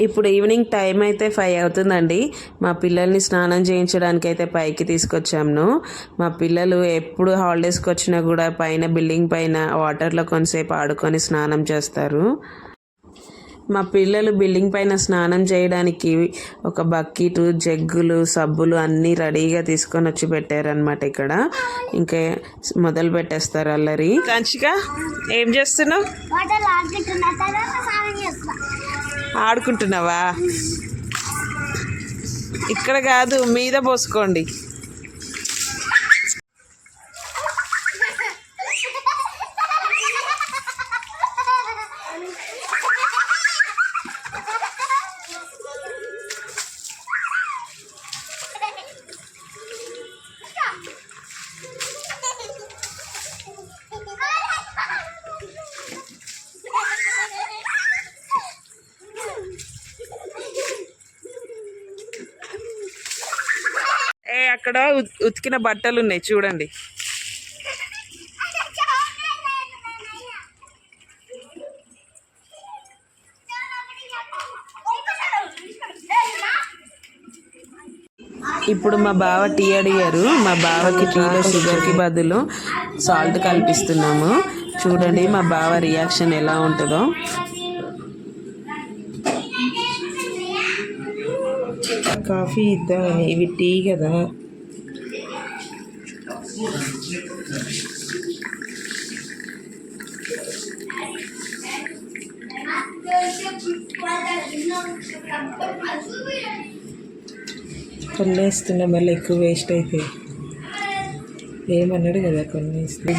ఇప్పుడు evening time అయితే five అవుతుందండి. మా పిల్లల్ని స్నానం చేయించడానికి అయితే పైకి తీసుకొచ్చాము మా పిల్లలు ఎప్పుడు హాలిడేస్కి వచ్చినా కూడా పైన బిల్డింగ్ పైన వాటర్లో కొంతసేపు ఆడుకొని స్నానం చేస్తారు. మా పిల్లలు బిల్డింగ్ పైన స్నానం చేయడానికి ఒక బకెట్ జగ్గులు సబ్బులు అన్నీ రెడీగా తీసుకొని వచ్చి పెట్టారనమాట ఇక్కడ. ఇంకా మొదలు పెట్టేస్తారు అల్లరి. కంచిక ఏం చేస్తున్నావు? ఆడుకుంటున్నావా? ఇక్కడ కాదు మీద పోసుకోండి. అక్కడ ఉత్- ఉతికిన బట్టలు ఉన్నాయి. చూడండి. ఇప్పుడు మా బావ టీ అడిగారు. మా బావకి టీలో షుగర్కి బదులు సాల్ట్ కల్పిస్తున్నాము. చూడండి మా బావ రియాక్షన్ ఎలా ఉంటుందో. కాఫీ ఇద్దామని. ఇవి టీ కదా. కొన్ని వేస్తున్నా మళ్ళీ ఎక్కువ వేస్ట్ అయిపోయి ఏమన్నాడు కదా కొన్ని వేస్తే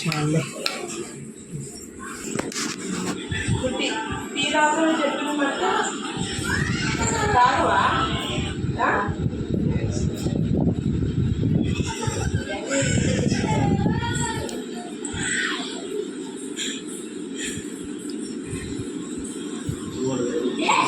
చాలే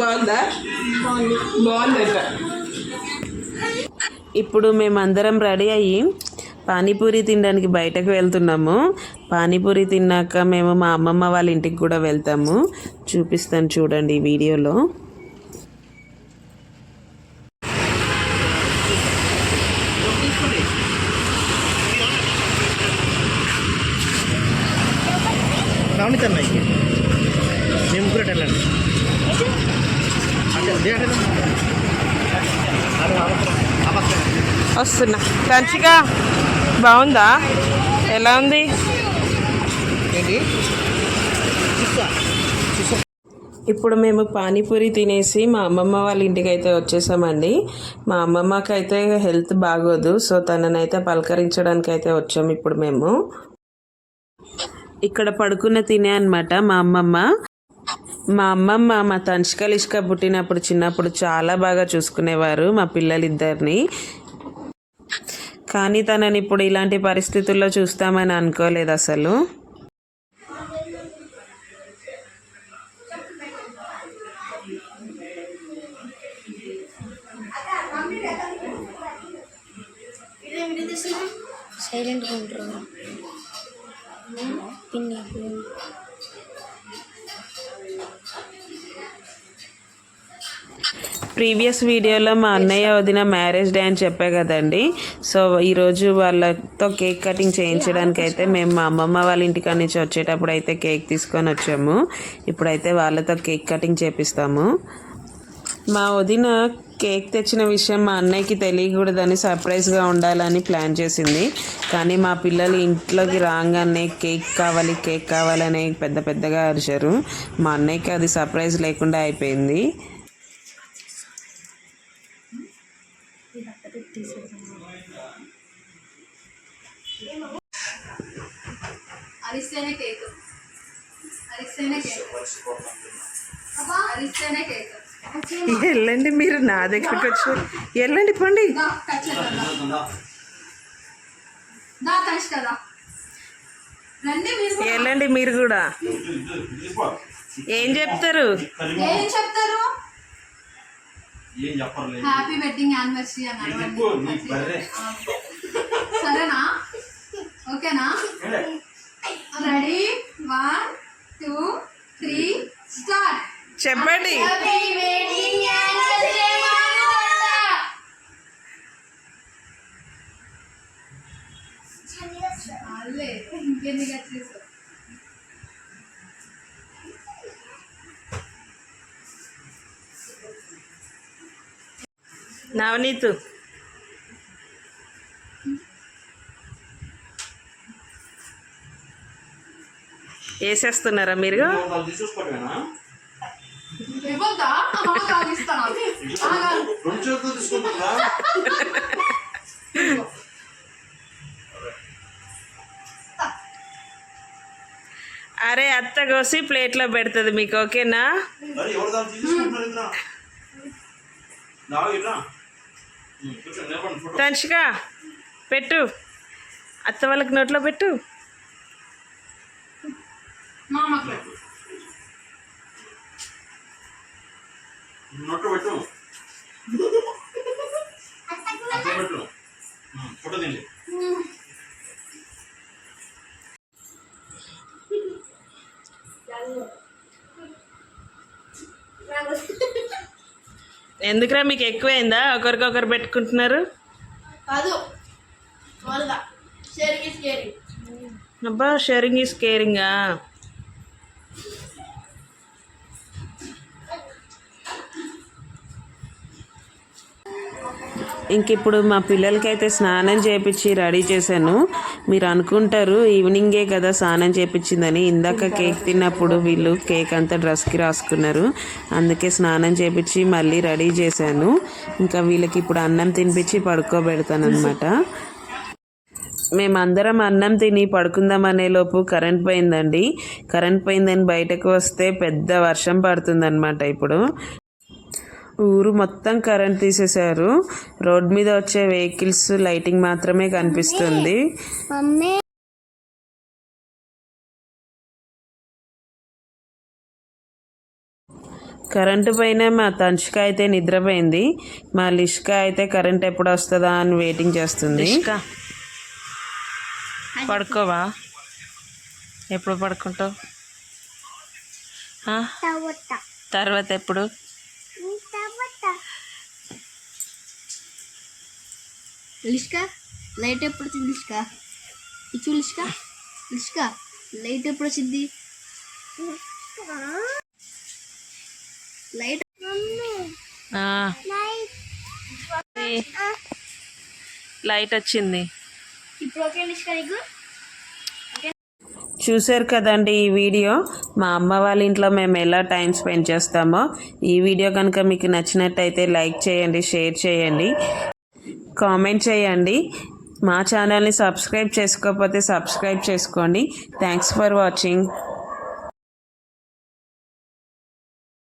బాగుందా? బాగుందట. ఇప్పుడు మేమందరం రెడీ అయ్యి పానీపూరి తినడానికి బయటకు వెళ్తున్నాము. పానీపూరి తిన్నాక మేము మా అమ్మమ్మ వాళ్ళ ఇంటికి కూడా వెళ్తాము. చూపిస్తాను చూడండి ఈ వీడియోలో. రావణి తన్నాయి మేము ముగ్గురు వెళ్ళండి. వస్తున్నా. కంచిగా బాగుందా? ఎలా ఉంది? ఇప్పుడు మేము పానీపూరి తినేసి మా అమ్మమ్మ వాళ్ళ ఇంటికి అయితే వచ్చేసామండి. మా అమ్మమ్మకి అయితే హెల్త్ బాగోదు సో తననైతే పలకరించడానికి అయితే వచ్చాము ఇప్పుడు మేము. ఇక్కడ పడుకున్న తినే అనమాట మా అమ్మమ్మ. మా అమ్మమ్మ మా తనుష్కలు ఇష్క పుట్టినప్పుడు చిన్నప్పుడు చాలా బాగా చూసుకునేవారు మా పిల్లలిద్దరిని. కానీ తనని ఇప్పుడు ఇలాంటి పరిస్థితుల్లో చూస్తామని అనుకోలేదు అసలు. సైలెంట్గా ఉంటారు ప్రీవియస్ వీడియోలో మా అన్నయ్య వదిన మ్యారేజ్ డే అని చెప్పే కదండి. సో ఈరోజు వాళ్ళతో కేక్ కటింగ్ చేయించడానికి అయితే మేము మా అమ్మమ్మ వాళ్ళ ఇంటికాడ నుంచి వచ్చేటప్పుడు అయితే కేక్ తీసుకొని వచ్చాము. ఇప్పుడైతే వాళ్ళతో కేక్ కటింగ్ చేపిస్తాము. మా వదిన కేక్ తెచ్చిన విషయం మా అన్నయ్యకి తెలియకూడదని సర్ప్రైజ్గా ఉండాలని ప్లాన్ చేసింది. కానీ మా పిల్లలు ఇంట్లోకి రాగానే కేక్ కావాలి కేక్ కావాలని పెద్ద పెద్దగా అరిచారు. మా అన్నయ్యకి అది సర్ప్రైజ్ లేకుండా అయిపోయింది. అరిస్తేనే కేక్. అరిస్తేనే కేక్. అరిస్తేనే కేక్. వెళ్ళండి మీరు నా దగ్గరికి వచ్చి వెళ్ళండి పండి. వెళ్ళండి మీరు కూడా. ఏం చెప్తారు? ఏం చెప్తారు? ఏం చెప్పర్లేదు హ్యాపీ వెడ్డింగ్ యానివర్సరీ అని. సరేనా? ఓకేనా? Ready? One two three start చెప్పండి. ఇంకెన్ని నవనీత్ వేసేస్తున్నారా మీరు వాళ్ళు తీసేసుకోవటమేనా ఇవ్వద్దా అమ్మ కాదు ఇస్తాను ఆగా. రెండు చేతులు తీసుకుంటుందా అరే అత్త కోసి ప్లేట్లో పెడుతుంది మీకు ఓకేనా? మరి ఎవరు దాన్ని తీసుకుంటున్నారు ఇంద్రా నా ఇట్లా? కూర్చో నిలబడి ఫోటో. తంచిక పెట్టు. అత్త వాళ్ళకి నోట్లో పెట్టు. ఎందుకురా మీకు ఎక్కువైందా? ఒకరికొకరు పెట్టుకుంటున్నారు? అబ్బా షేరింగ్ ఈస్ కేరింగా ఇంక ఇప్పుడు మా పిల్లలకైతే స్నానం చేపించి రెడీ చేశాను. మీరు అనుకుంటారు ఈవినింగే కదా స్నానం చేపించిందని ఇందాక కేక్ తిన్నప్పుడు వీళ్ళు కేక్ అంతా డ్రెస్కి రాసుకున్నారు. అందుకే స్నానం చేపించి మళ్ళీ రెడీ చేశాను. ఇంకా వీళ్ళకి ఇప్పుడు అన్నం తినిపించి పడుకోబెడతాను అనమాట మేమందరం అన్నం తిని పడుకుందాం అనేలోపు కరెంట్ పోయిందండి. కరెంట్ పోయిందని బయటకు వస్తే పెద్ద వర్షం పడుతుందన్నమాట ఇప్పుడు. ఊరు మొత్తం కరెంట్ తీసేశారు. రోడ్ మీద వచ్చే వెహికల్స్ లైటింగ్ మాత్రమే కనిపిస్తుంది. కరెంటు పైన మా తంచుక అయితే నిద్రపోయింది. మా లిష్క అయితే కరెంట్ ఎప్పుడు వస్తుందా అని వెయిటింగ్ చేస్తుంది. పడుకోవా? ఎప్పుడు పడుకుంటావు? తర్వాత. ఎప్పుడు? లిష్కా లైట్ ఎప్పుడు వచ్చింది లిష్కా? ఇచ్చు లిష్కా? లిష్కా లైట్ ఎప్పుడు వచ్చింది? లైట్. లైట్ వచ్చింది. ఇప్పుడు ఓకే లిష్కా నీకు? చూశారు కదండి ఈ వీడియో? మా అమ్మ వాళ్ళ ఇంట్లో మేము ఎలా టైం స్పెండ్ చేస్తామో? ఈ వీడియో కనుక మీకు నచ్చినట్టయితే లైక్ చేయండి షేర్ చేయండి. కామెంట్ చేయండి. మా ఛానల్ని సబ్స్క్రైబ్ చేసుకోకపోతే సబ్స్క్రైబ్ చేసుకోండి. Thanks for watching